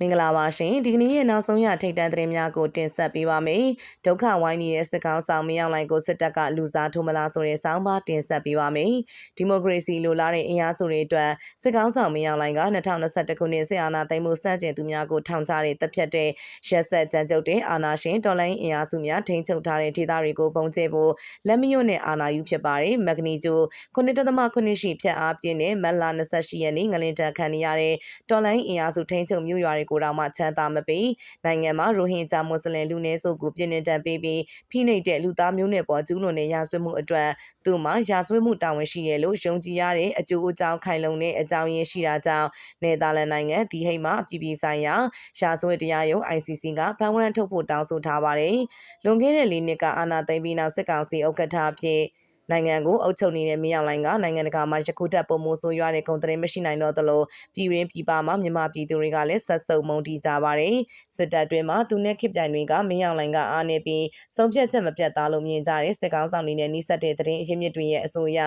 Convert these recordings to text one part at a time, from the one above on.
မင်္ဂလာပါရှင်ဒီကနေ့ရဲ့နောက်ဆုံးရထိတ်တန့်သတင်းများကိုတင်ဆက်ပေးပါမယ်ဒုက္ခဝိုင်းနေတဲ့စစ်ကောင်ဆောင်မင်းအောင်လိုင်ကိုစစ်တပ်ကလူစားထိုးမလားဆိုတဲ့စောင်းပါတင်ဆက်ပေးပါမယ်ဒီမိုကရေစီလိုလားတဲ့အင်အားစုတွေအတွက်စစ်ကောင်ဆောင်မင်းအောင်လိုင်က2021ခုနှစ်စစ်အာဏာသိမ်းမှုစတင်သူများကိုထောင်ချတဲ့တပ်ဖြတ်တဲ့ရက်ဆက်ကြမ်းကြုတ်တဲ့အာဏာရှင်တော်လိုင်းအင်အားစုများထိန်းချုပ်ထားတဲ့ဒေသတွေကိုပုံကျဲဖို့လက်မရွတ်နဲ့အာဏာယူဖြစ်ပါတယ်မက်ဂနီဂျို9.9ရှိဖြတ်အားပြင်းတဲ့မက်လာ28ရက်နေ့ငလင်တန်ခံရတဲ့တော်လိုင်းအင်အားစုထိန်းချုပ်မြို့ရွာတွေကိုတောင်မှချမ်းသာမပေးနိုင်ငံမှာရိုဟင်ဂျာမွတ်စလင်လူနည်းစုကိုပြည်နှင်တန်ပေးပြီးဖိနှိပ်တဲ့လူသားမျိုးနွယ်ပေါ်ကျူးလွန်တဲ့ရာဇဝတ်မှုအတွက်သူ့မှာရာဇဝတ်မှုတာဝန်ရှိရလို့ယုံကြည်ရတဲ့အကျိုးအကြောင်းခိုင်လုံတဲ့အကြောင်းရင်းရှိတာကြောင့်နယ်သာလန်နိုင်ငံဒီဟိတ်မှာအပြည်ပြည်ဆိုင်ရာရာဇဝတ်တရားရုံး ICC ကဖမ်းဝရမ်းထုတ်ဖို့တောင်းဆိုထားပါတယ်။လွန်ခဲ့တဲ့၄နှစ်ကအာဏာသိမ်းပြီးနောက်စစ်ကောင်စီဥက္ကဋ္ဌအဖြစ် နိုင်ငံကိုအုပ်ချုပ်နေတဲ့မြောက်လိုင်းကနိုင်ငံတကာမှာယခုထက်ပုံမိုဆိုးရွားတဲ့ကုန်သတင်းမရှိနိုင်တော့သလိုပြည်ရင်းပြည်ပမှာမြန်မာပြည်သူတွေကလည်းဆက်စုပ်မုန်းတီးကြပါတယ်စစ်တပ်တွင်မှသူနဲ့ခေပြိုင်တွေကမြောက်လိုင်းကအားနေပြီးဆုံးဖြတ်ချက်မပြတ်သားလို့မြင်ကြတဲ့စစ်ကောင်ဆောင်တွေနဲ့နှိစက်တဲ့သတင်းအရင်းမြစ်တွေရဲ့အဆိုအရ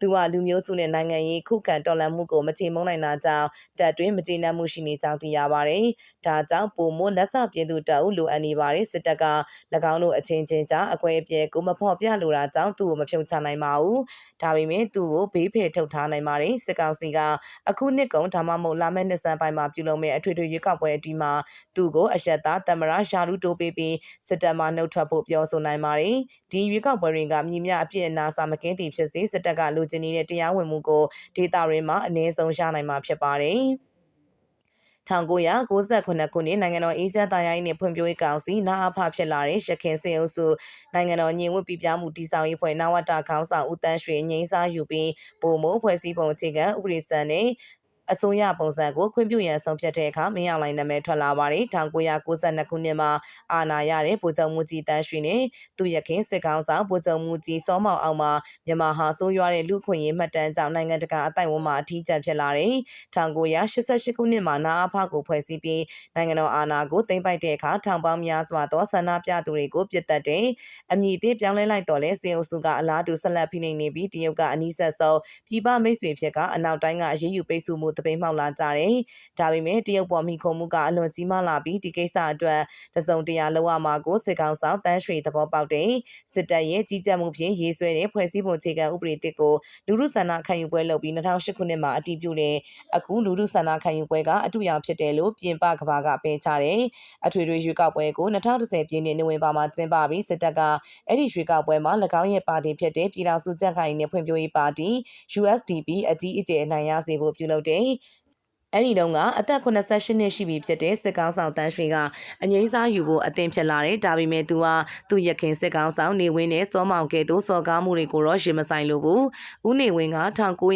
သူကလူမျိုးစုနဲ့နိုင်ငံရေးခုခံတော်လှန်မှုကိုမချေမုန်းနိုင်တာကြောင့်တပ်တွင်မကျေနပ်မှုရှိနေကြောင်းသိရပါတယ်ဒါကြောင့်ပုံမိုးလက်ဆပြည်သူတပ်ဦးလိုအပ်နေပါတယ်စစ်တပ်က၎င်းတို့အချင်းချင်းကြားအကွဲအပြဲကိုမဖော်ပြလိုတာကြောင့်သူ့ကိုမဖြုတ်ချနိုင်ပါဘူး။ဒါပေမဲ့သူ့ကိုဘေးဖယ်ထုတ်ထားနိုင်ပါတယ်။စစ်ကောင်စီကအခုနှစ်ကုန်ဒါမှမဟုတ်လာမယ့်နှစ်စံပိုင်းမှာပြုလုပ်မယ့်အထွေထွေရွေးကောက်ပွဲအပြီးမှာသူ့ကိုအယက်သားတမရရှာလူတိုးပေးပြီးစစ်တပ်မှနှုတ်ထွက်ဖို့ပြောဆိုနိုင်ပါတယ်။ဒီရွေးကောက်ပွဲတွေကမြည်မြအပြည့်အနာစာမကင်းတီဖြစ်စေစစ်တပ်ကလူချင်းနေတဲ့တရားဝင်မှုကိုဒေတာရင်းမှာအနည်းဆုံးရနိုင်မှာဖြစ်ပါတယ်။ 1998ခုနှစ်နိုင်ငံတော်အေဂျင့်တရားရေးနှင့်ဖွံ့ဖြိုးရေးကောင်စီနာအဖဖြစ်လာတဲ့ရခင်စေအုပ်စုနိုင်ငံတော်ညီဝတ်ပြပြမှုတည်ဆောက်ရေးဖွဲ့နဝတာခေါင်းဆောင်ဦးတန်းရွှေငိမ့်စားယူပြီးပုံမို့ဖွဲ့စည်းပုံအခြေခံဥပဒေစံနဲ့ အစိုးရပုံစံကိုခွင့်ပြုရန်ဆုံးဖြတ်တဲ့အခါမင်းအောင်လှိုင်နာမည်ထွက်လာပါတယ်1992ခုနှစ်မှာအာဏာရတဲ့ဗိုလ်ချုပ်မှုကြီးတန်းရွှေနဲ့သူရခင်စစ်ကောင်ဆောင်ဗိုလ်ချုပ်မှုကြီးစောမောင်အောင်မှာမြန်မာဟာဆိုးရွားတဲ့လူခွင့်ရေးမှတ်တမ်းကြောင့်နိုင်ငံတကာအတိုင်ဝန်းမှာအထီးကျန်ဖြစ်လာတယ်1988ခုနှစ်မှာနာအဖကိုဖွဲ့စည်းပြီးနိုင်ငံတော်အာဏာကိုသိမ်းပိုက်တဲ့အခါထောင်ပေါင်းများစွာသောဆန္ဒပြသူတွေကိုပြစ်တက်တဲ့အမည်အသေးပြောင်းလဲလိုက်တော့လဲစေအုပ်စုကအလားတူဆက်လက်ဖိနှိပ်နေပြီးတရုတ်ကအနီးဆက်ဆုံးပြည်ပမိတ်ဆွေဖြစ်ကအနောက်တိုင်းကအရေးယူပိတ်ဆို့မှုတပိမှောက်လာကြတယ်။ဒါပေမဲ့တရုတ်ပေါ်မိခုံမှုကအလွန်ကြီးမားလာပြီးဒီကိစ္စအတွက်တစုံတရာလောက်အမှာကိုစစ်ကောင်ဆောင်တန်းရွှေသဘောပေါက်တယ်။စစ်တပ်ရဲ့ကြီးကြပ်မှုဖြင့်ရေးဆွဲတဲ့ဖွဲ့စည်းပုံအခြေခံဥပဒေတစ်ကိုလူမှုဆန္ဒခံယူပွဲလုပ်ပြီး2008ခုနှစ်မှာအတည်ပြုတဲ့အခုလူမှုဆန္ဒခံယူပွဲကအတူရောင်ဖြစ်တယ်လို့ပြင်ပကဘာကပယ်ချတယ်။အထွေထွေရွေးကောက်ပွဲကို2010ပြည့်နှစ်နိုဝင်ဘာမှာကျင်းပပြီးစစ်တပ်ကအဲ့ဒီရွေးကောက်ပွဲမှာ၎င်းရဲ့ပါတီဖြစ်တဲ့ပြည်ထောင်စုကြံ့ခိုင်ရေးနဲ့ဖွံ့ဖြိုးရေးပါတီ USDP အကြီးအကျယ်အနိုင်ရစေဖို့ပြုလုပ်တဲ့ right? အဲ့ဒီတုန်းကအသက်88နှစ်ရှိပြီဖြစ်တဲ့စစ်ကောင်းဆောင်တန်းရွှေကအငိမ့်စားယူဖို့အသင်ဖြစ်လာတယ်ဒါပေမဲ့သူဟာသူ့ရခင်စစ်ကောင်းဆောင်နေဝင်းနဲ့စောမောင်ကဲ့သို့စော်ကားမှုတွေကိုတော့ရင်မဆိုင်လို့ဘူးဦးနေဝင်းက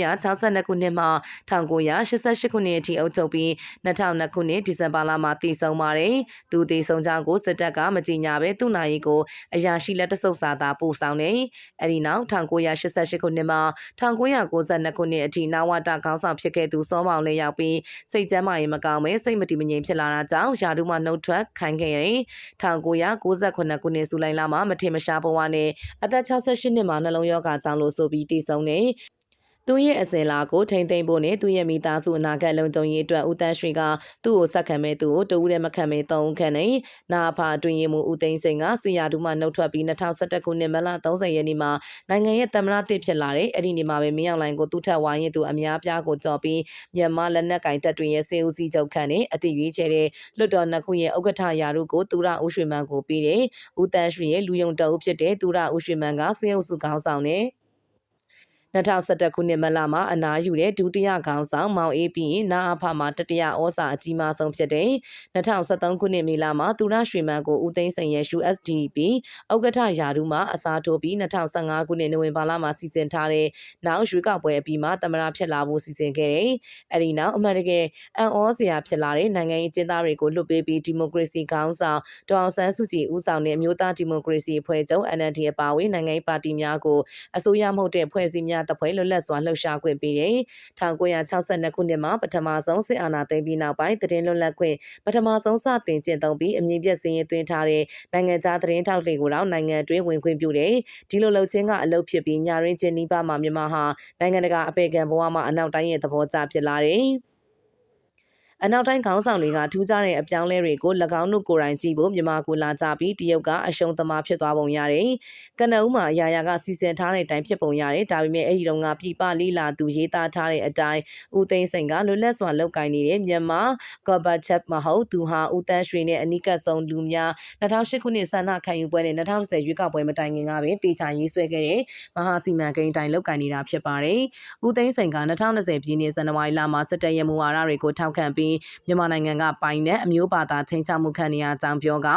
1962ခုနှစ်မှ1988ခုနှစ်အထိအုပ်ချုပ်ပြီး2002ခုနှစ်ဒီဇင်ဘာလမှာတည်ဆုံပါတယ်သူတည်ဆုံကြောင်းကိုစစ်တပ်ကမကြေညာပဲသူ့နိုင်ကိုအရာရှိလက်တဆုပ်စာသာပို့ဆောင်တယ်အဲ့ဒီနောက်1988ခုနှစ်မှ1992ခုနှစ်အထိနဝတခေါင်းဆောင်ဖြစ်ခဲ့သူစောမောင်လည်းရောက်ပြီးစိတ်ကျမ်းမာရေးမကောင်းပဲစိတ်မတည်မငြိမ်ဖြစ်လာတာကြောင့်ယာဒူမှနှုတ်ထွက်ခံခဲ့ရတယ်။1998ခုနှစ်ဇူလိုင်လမှာမထင်မရှားဘဝနဲ့အသက်68နှစ်မှာနှလုံးရောဂါကြောင့်လို့ဆိုပြီးတည်ဆုံနေ သူ့ရဲ့အစင်လာကိုထိမ့်သိမ့်ဖို့နဲ့သူ့ရဲ့မိသားစုအနာဂတ်လုံခြုံရေးအတွက်ဦးတန်းရွှေကသူ့ကိုဆက်ခံမဲ့သူကိုတဦးတည်းမခံမဲ့သုံးခန့်နေနာဖာအတွင်ရင်မှုဦးသိန်းစိန်ကစီယာဒူမှနှုတ်ထွက်ပြီး2011ခုနှစ်မလ30ရက်နေ့မှာနိုင်ငံရဲ့တမရတစ်ဖြစ်လာတဲ့အဲ့ဒီနေ့မှာပဲမင်းအောင်လိုင်ကိုသူ့ထက်ဝိုင်းရင်သူအများပြားကိုကြော်ပြီးမြန်မာလက်နက်ကင်တပ်တွေရဲ့စေဦးစီးချုပ်ခန့်နေအတိရွေးချယ်တဲ့လွတ်တော်နှစ်ခုရဲ့ဥက္ကဋ္ဌရာတို့ကိုသူရဦးရွှေမန်းကိုပြီးတယ်ဦးတန်းရွှေရဲ့လူယုံတအုပ်ဖြစ်တဲ့သူရဦးရွှေမန်းကစေအုပ်စုခေါင်းဆောင်နဲ့ 2011ခုနှစ်မလမှာအနားယူတဲ့ဒုတိယခေါင်းဆောင်မောင်အေးပြီးရင်နာအဖမှာတတိယဩစာအကြီးမားဆုံးဖြစ်တဲ့2013ခုနှစ်မေလမှာသူရရွှေမန်းကိုဦးသိန်းစိန်ရဲ့ USDP ဥက္ကဋ္ဌယာဒူမှအစားထိုးပြီး2015ခုနှစ်နိုဝင်ဘာလမှာစီစဉ်ထားတဲ့နောက်ရွေးကောက်ပွဲအပြီးမှာသမရဖြစ်လာဖို့စီစဉ်ခဲ့တယ်။အဲဒီနောက်အမှန်တကယ်အန်ဩစရာဖြစ်လာတဲ့နိုင်ငံရေးကျင်းသားတွေကိုလွှတ်ပေးပြီးဒီမိုကရေစီခေါင်းဆောင်ဒေါအောင်ဆန်းစုကြည်ဦးဆောင်တဲ့အမျိုးသားဒီမိုကရေစီအဖွဲ့ချုပ် NLD အပါအဝင်နိုင်ငံရေးပါတီများကိုအစိုးရမဟုတ်တဲ့ဖွဲ့စည်းများတပွဲလွတ်လပ်စွာလှုပ်ရှားခွင့်ပေးတယ်။1962ခုနှစ်မှာပထမဆုံးစစ်အာဏာသိမ်းပြီးနောက်ပိုင်းသတင်းလွတ်လပ်ခွင့်ပထမဆုံးစတင်ကျင့်သုံးပြီးအမြင့်ပြည့်စည်ရင်သွင်းထားတဲ့နိုင်ငံခြားသတင်းထောက်တွေကိုတော့နိုင်ငံတွင်းဝင်ခွင့်ပြုတယ်။ဒီလိုလှုပ်ခြင်းကအလုပ်ဖြစ်ပြီးညာရင်းချင်းနီးပါးမှာမြန်မာဟာနိုင်ငံတကာအပေကံဘဝမှာအနောက်တိုင်းရဲ့သဘောကျဖြစ်လာတယ်။ အနောက်တိုင်းခေါင်းဆောင်တွေကထူးခြားတဲ့အပြောင်းလဲတွေကို၎င်းတို့ကိုယ်တိုင်ကြည့်ဖို့မြန်မာကိုလာကြပြီးတရုတ်ကအရှုံးသမားဖြစ်သွားပုံရတယ်။ကနအူးမှာအရာရာကစီစဉ်ထားတဲ့အတိုင်းဖြစ်ပုံရတယ်။ဒါပေမဲ့အဲ့ဒီတော့ကပြပလေးလာသူရေးသားထားတဲ့အတိုင်းဦးသိန်းစိန်ကလွတ်လပ်စွာလုပ်ကိုင်နေတဲ့မြန်မာကော်ဘတ်ချက်မဟုတ်သူဟာဦးတန်းရွှေနဲ့အနိကဆုံးလူများ2008ခုနှစ်ဆန္ဒခံယူပွဲနဲ့2010ရွေးကောက်ပွဲမတိုင်ခင်ကပဲတေချာရေးဆွဲခဲ့တဲ့မဟာစီမံကိန်းတိုင်းလုပ်ကိုင်နေတာဖြစ်ပါတယ်။ဦးသိန်းစိန်က2020ပြည်နှစ်ဇန်နဝါရီလမှာစစ်တပ်ရဲ့မူဝါဒတွေကိုထောက်ခံပြီးမြန်မာနိုင်ငံကပိုင်တဲ့အမျိုးဘာသာချင်းချမှုခံနေရကြောင်းပြောက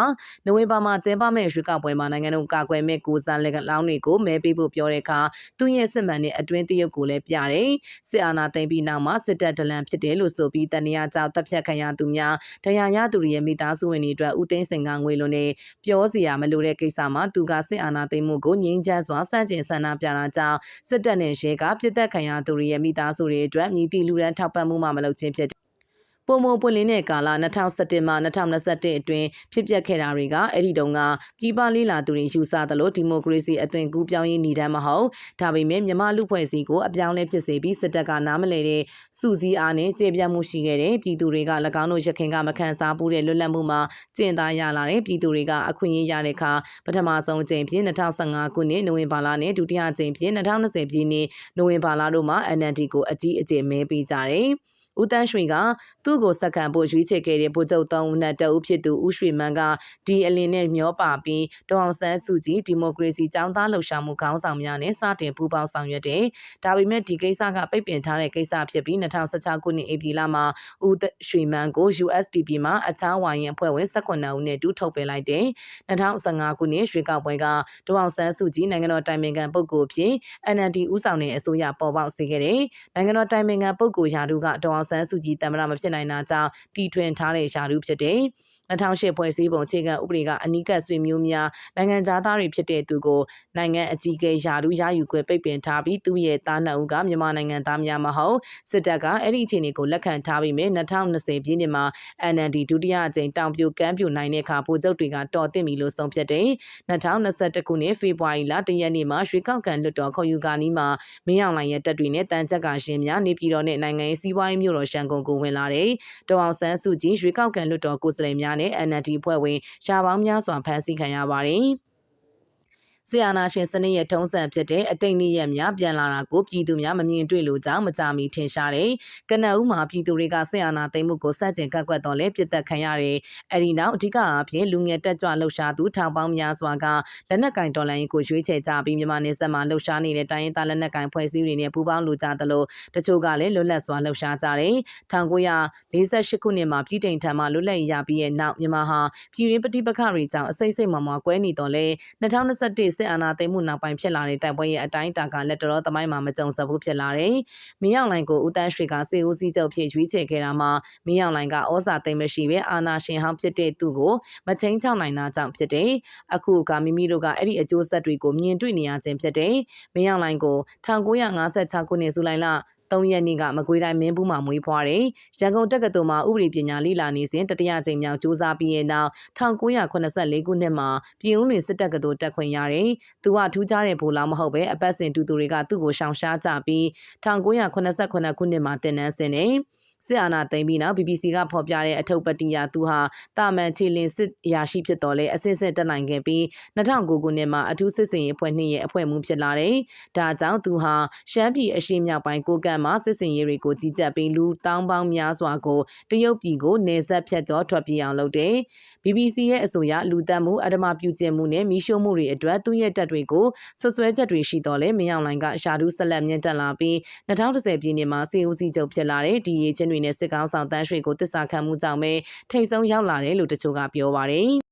နိုဝင်ဘာမှာကျင်းပမယ့်ရွေးကောက်ပွဲမှာနိုင်ငံတော်ကာကွယ်မဲ့ကိုစားလက်လောင်းတွေကိုမဲပေးဖို့ပြောတဲ့အခါသူ့ရဲ့စစ်မှန်တဲ့အတွင်းတရုတ်ကိုလည်းပြတယ်။စစ်အာဏာသိမ်းပြီးနောက်မှာစစ်တပ်ဒလန်ဖြစ်တယ်လို့ဆိုပြီးတန်ရာကြောင့်တပ်ဖြတ်ခံရသူများတရားရသူတွေရဲ့မိသားစုဝင်တွေအတွက်ဦးသိန်းစိန်ကငွေလွန်နေပြောစရာမလိုတဲ့ကိစ္စမှာသူကစစ်အာဏာသိမ်းမှုကိုငြင်းချမ်းစွာစန့်ကျင်ဆန္ဒပြတာကြောင့်စစ်တပ်နဲ့ရဲကပြစ်တက်ခံရသူတွေရဲ့မိသားစုတွေအတွက်မြည်တီလူရန်ထောက်ပံ့မှုမှမလုပ်ခြင်းဖြစ် ပုံမပွင့်လင်းတဲ့ကာလ2017မှ2021အတွင်းဖြစ်ပျက်ခဲ့တာတွေကအဲ့ဒီတုန်းကပြည်ပလေးလာသူတွေယူဆသလိုဒီမိုကရေစီအသွင်ကူးပြောင်းရေးနေတမ်းမဟုတ်ဒါပေမဲ့မြန်မာလူဖွဲ့စည်းကိုအပြောင်းလဲဖြစ်စေပြီးစစ်တပ်ကနားမလည်တဲ့စူစည်းအားနဲ့ကျေပြတ်မှုရှိခဲ့တဲ့ပြည်သူတွေက၎င်းတို့ရခင်ကမခံစားဘူးတဲ့လွတ်လပ်မှုမှာကျင့်သားရလာတဲ့ပြည်သူတွေကအခွင့်အရေးရတဲ့အခါပထမဆုံးအကြိမ်ဖြစ်2015ခုနှစ်နိုဝင်ဘာလနဲ့ဒုတိယအကြိမ်ဖြစ်2020ပြည်နှစ်နိုဝင်ဘာလတို့မှာ NLD ကိုအကြီးအကျယ်မဲပေးကြတယ်။ ဦးတန်းရွှေကသူ့ကိုစက္ကန့်ဖို့ရွေးချယ်ခဲ့တဲ့ဗိုလ်ချုပ်သုံးဦးနဲ့တအုပ်ဖြစ်သူဦးရွှေမန်းကဒီအလင်းနဲ့မျောပါပြီးဒေါအောင်ဆန်းစုကြည်ဒီမိုကရေစီចောင်းသားလှုပ်ရှားမှုခေါင်းဆောင်များနဲ့စတင်ပူးပေါင်းဆောင်ရွက်တယ်။ဒါပေမဲ့ဒီကိစ္စကပိတ်ပင်ထားတဲ့ကိစ္စဖြစ်ပြီး2016ခုနှစ်ဧပြီလမှာဦးရွှေမန်းကို USDP မှာအခြားဝိုင်းရင်အဖွဲ့ဝင်18ဦးနဲ့တူထုတ်ပယ်လိုက်တယ်။2015ခုနှစ်ရွှေကောက်ပွဲကဒေါအောင်ဆန်းစုကြည်နိုင်ငံတော်တိုင်ပင်ခံပုဂ္ဂိုလ်ဖြစ် NLD ဦးဆောင်တဲ့အစိုးရပေါ်ပေါက်စေခဲ့တယ်။နိုင်ငံတော်တိုင်ပင်ခံပုဂ္ဂိုလ်ရာထူးကဒေါအောင်ဆန်းစုကြည်တမရမဖြစ်နိုင်တာကြောင့်တီထွင်ထားတဲ့ယာရုဖြစ်တယ်။ 2008ဖွဲ့စည်းပုံအခြေခံဥပဒေကအနိကဆွေမျိုးများနိုင်ငံသားတွေဖြစ်တဲ့သူကိုနိုင်ငံအကြီးအကဲယာရုရယူခွင့်ပိတ်ပင်ထားပြီးသူ့ရဲ့သားနှုတ်ကမြန်မာနိုင်ငံသားများမဟုတ်စစ်တပ်ကအဲ့ဒီအခြေအနေကိုလက်ခံထားပြီးမြ2020ပြည့်နှစ်မှာ NLD ဒုတိယအကြိမ်တောင်ပြိုကမ်းပြိုနိုင်တဲ့အခါဗိုလ်ချုပ်တွေကတော်တင်ပြီလို့ဆုံးဖြတ်တယ်2021ခုနှစ်ဖေဖော်ဝါရီလတရက်နေ့မှာရွှေကောက်ကန်လွတ်တော်ခေါ်ယူကာနီးမှာမင်းအောင်လှိုင်ရဲ့တပ်တွေနဲ့တန်ကြက်ကရှင်များနေပြည်တော်နဲ့နိုင်ငံရေးစီးပွားရေးမြို့တော်ရှန်ကုန်ကိုဝင်လာတယ်။တောင်အောင်ဆန်းစုကြည်ရွှေကောက်ကန်လွတ်တော်ကိုယ်စားလှယ်များနဲ့ NLD ဖွဲ့ဝင်ရှားပေါင်းများစွာဖမ်းဆီးခံရပါတယ်။ ဆီယနာရှင်စနစ်ရဲ့ထုံးစံဖြစ်တဲ့အတိတ်နည်းရများပြန်လာတာကိုပြည်သူများမမြင်တွေ့လို့ကြောင့်မကြမီထင်ရှားတယ်။ကနအူးမှာပြည်သူတွေကဆီယနာသိမ်းမှုကိုစတင်ကန့်ကွက်တော်လဲပြစ်တက်ခံရတယ်။အဲဒီနောက်အဓိကအဖြစ်လူငယ်တက်ကြွလှုပ်ရှားသူထောင်ပေါင်းများစွာကလက်နက်ကင်ဒေါ်လာရင်းကိုရွေးချယ်ကြပြီးမြန်မာနေဆက်မှာလှုပ်ရှားနေတဲ့တိုင်းရင်းသားလက်နက်ကင်ဖွဲ့စည်းတွေနဲ့ပူးပေါင်းလူကြသလိုတချို့ကလည်းလွတ်လပ်စွာလှုပ်ရှားကြတယ်။1948ခုနှစ်မှာပြည်တိန်ထံမှလွတ်လပ်ရပြီးတဲ့နောက်မြန်မာဟာပြည်ရင်းပဋိပက္ခတွေကြောင့်အစိမ့်စိမ့်မမကွဲနေတော်လဲ2021စစ်အာဏာသိမ်းမှုနောက်ပိုင်းဖြစ်လာတဲ့တိုက်ပွဲရဲ့အတိုင်းအတာကလက်တော်သမိုင်းမှာမကြုံစဘူးဖြစ်လာတယ်။မင်းအောင်လှိုင်ကိုဦးတန်းရွှေကစေဦးစီးချုပ်ဖြစ်ရွေးချယ်ခဲ့တာမှာမင်းအောင်လှိုင်ကဩဇာသိမ်းမရှိပဲအာဏာရှင်ဟောင်းဖြစ်တဲ့သူကိုမချင်းချောက်နိုင်တာကြောင့်ဖြစ်တယ်။အခုကမိမိတို့ကအဲ့ဒီအကျိုးဆက်တွေကိုမြင်တွေ့နေရခြင်းဖြစ်တယ်။မင်းအောင်လှိုင်ကို1956ခုနှစ်ဇူလိုင်လ 3ရက်နေ့ကမကွေးတိုင်းမင်းဘူးမှာမွေးဖွားတယ်။ရန်ကုန်တက္ကသိုလ်မှာဥပဒေပညာလေ့လာနေစဉ်တတိယကြိမ်မြောက်စူးစမ်းပြီးတဲ့နောက်1984ခုနှစ်မှာပြည်ဦးလွင်စစ်တက္ကသိုလ်တက်ခွင့်ရတယ်။သူကထူးခြားတဲ့ဘူလောင်မဟုတ်ပဲအပတ်စဉ်တူတူတွေကသူ့ကိုရှောင်ရှားကြပြီး1989ခုနှစ်မှာတင်နန်းဆင်းတယ်။ စစ်အာဏာသိမ်းပြီးနောက် BBC ကဖော်ပြတဲ့အထုပ်ပတိယသူဟာတာမန်ချီလင်စစ်အရာရှိဖြစ်တော်လဲအစစ်စစ်တက်နိုင်ခဲ့ပြီး2009ခုနှစ်မှာအထူးစစ်စင်ရေးအဖွဲ့နှင့်ရဲ့အဖွဲ့မှူးဖြစ်လာတယ်။ဒါကြောင့်သူဟာရှမ်းပြည်အရှေ့မြောက်ပိုင်းကိုကန့်မှာစစ်စင်ရေးတွေကိုကြီးကြပ်ပြီးလူတောင်းပေါင်းများစွာကိုတရုတ်ပြည်ကိုနေဆက်ဖြတ်ကျော်ထွက်ပြေးအောင်လုပ်တယ်။ BBC ရဲ့အဆိုအရလူတက်မှုအဓမ္မပြုကျင့်မှုနဲ့မိရှို့မှုတွေအတွက်သူ့ရဲ့တပ်တွေကိုဆွဆွဲချက်တွေရှိတော်လဲမင်းအောင်လိုင်ကရှာဒူးဆက်လက်မြင့်တက်လာပြီး2010ပြည်နှစ်မှာစီဦးစီးချုပ်ဖြစ်လာတဲ့ဒီရေးချင်းတွေနဲ့စစ်ကောင်းဆောင်တန်းရွှေကိုတစ္ဆာခံမှုကြောင့်ပဲထိတ်ဆုံးရောက်လာတယ်လို့တချို့ကပြောပါတယ်